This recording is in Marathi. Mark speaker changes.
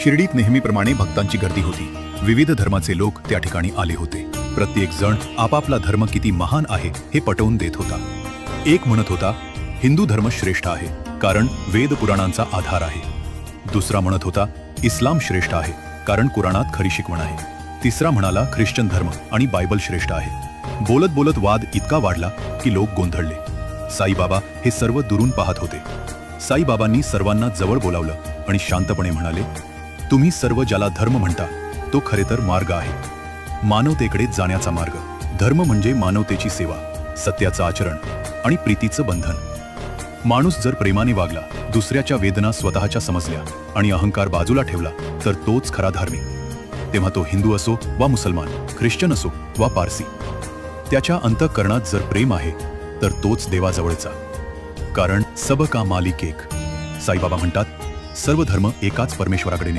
Speaker 1: शिर्डीत नेहमीप्रमाणे भक्तांची गर्दी होती. विविध धर्माचे लोक त्या ठिकाणी आले होते. प्रत्येक जण आपापला धर्म किती महान आहे हे पटवून देत होता. एक म्हणत होता हिंदू धर्म श्रेष्ठ आहे कारण वेद पुराणांचा आधार आहे. दुसरा म्हणत होता इस्लाम श्रेष्ठ आहे कारण कुराणात खरी शिकवण आहे. तिसरा म्हणाला ख्रिश्चन धर्म आणि बायबल श्रेष्ठ आहे. बोलत बोलत वाद इतका वाढला की लोक गोंधळले. साईबाबा हे सर्व दुरून पाहत होते. साईबाबांनी सर्वांना जवळ बोलावलं आणि शांतपणे म्हणाले तुम्ही सर्व ज्याला धर्म म्हणता तो खरे तर मार्ग आहे. मानवतेकडे जाण्याचा मार्ग. धर्म म्हणजे मानवतेची सेवा सत्याचं आचरण आणि प्रीतीचं बंधन. माणूस जर प्रेमाने वागला दुसऱ्याच्या वेदना स्वतःच्या समजल्या आणि अहंकार बाजूला ठेवला तर तोच खरा धार्मिक. तेव्हा तो हिंदू असो वा मुसलमान ख्रिश्चन असो वा पारसी. त्याच्या अंतःकरणात जर प्रेम आहे तर तोच देवाजवळचा. कारण सब का मालिक एक साईबाबा म्हणतात सर्व धर्म एकाच परमेश्वराकडे